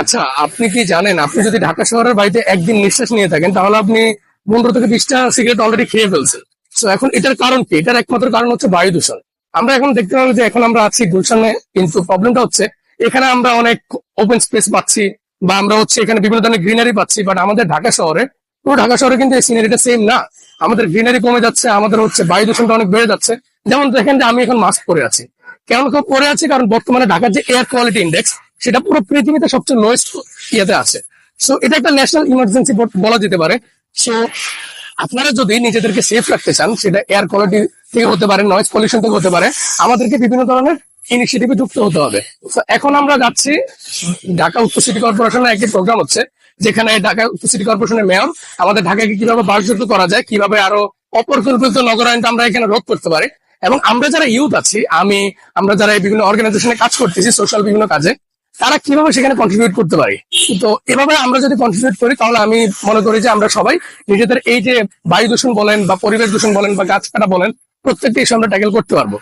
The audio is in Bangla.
আচ্ছা আপনি কি জানেন, আপনি যদি ঢাকা শহরের বাড়িতে একদিন নিঃশ্বাস নিয়ে থাকেন, তাহলে আপনি পনেরো থেকে বিশটা সিগারেট অলরেডি খেয়ে ফেলছেন। তো এখন এটার কারণ কি? এটার একমাত্র কারণ হচ্ছে বায়ু দূষণ। আমরা এখন দেখতে পাবো যে এখন আমরা আছি গুলশানে, কিন্তু প্রবলেমটা হচ্ছে এখানে আমরা অনেক ওপেন স্পেস পাচ্ছি, বা আমরা হচ্ছে এখানে বিভিন্ন ধরনের গ্রিনারি পাচ্ছি বাট আমাদের ঢাকা শহরে, পুরো ঢাকা শহরে কিন্তু এই সিনারিটা সেম না। আমাদের গ্রিনারি কমে যাচ্ছে, আমাদের হচ্ছে বায়ু দূষণটা অনেক বেড়ে যাচ্ছে। যেমন দেখেন যে আমি এখন মাস্ক পরে আছি। কেন পরে আছি? কারণ বর্তমানে ঢাকার যে এয়ার কোয়ালিটি ইন্ডেক্স সেটা পুরো পৃথিবীতে সবচেয়ে লোয়েস্ট ইয়েতে আছে। সো এটা একটা ন্যাশনাল ইমার্জেন্সি বলা যেতে পারে। সো আপনারা যদি নিজেদেরকে সেফ রাখতে চান, সেটা এয়ার কোয়ালিটি থেকে হতে পারে নয়েজ পলিউশন থেকে হতে পারে, আমাদেরকে বিভিন্ন ধরনের ইনিশিয়েটিভে যুক্ত হতে হবে। এখন আমরা যাচ্ছি ঢাকা উত্তর সিটি কর্পোরেশনের একটি প্রোগ্রাম হচ্ছে, যেখানে ঢাকা উত্তর সিটি কর্পোরেশনের মেয়র আমাদের ঢাকাকে কীভাবে বাসযোগ্য করা যায়, কীভাবে আরও অপরিকল্পিত নগরায়নটা আমরা এখানে রোধ করতে পারি। এবং আমরা যারা ইউথ আছি, আমি, আমরা যারা বিভিন্ন অর্গানাইজেশনে কাজ করতেছি সোশ্যাল বিভিন্ন কাজে তারা কীভাবে সেখানে কন্ট্রিবিউট করতে পারে? তো এভাবে আমরা যদি কন্ট্রিবিউট করি, তাহলে আমি মনে করি যে আমরা সবাই নিজেদের এই যে বায়ু দূষণ বলেন বা পরিবেশ দূষণ বলেন বা গাছ কাটা বলেন প্রত্যেকটা ইস্যু আমরা ট্যাকেল করতে পারব।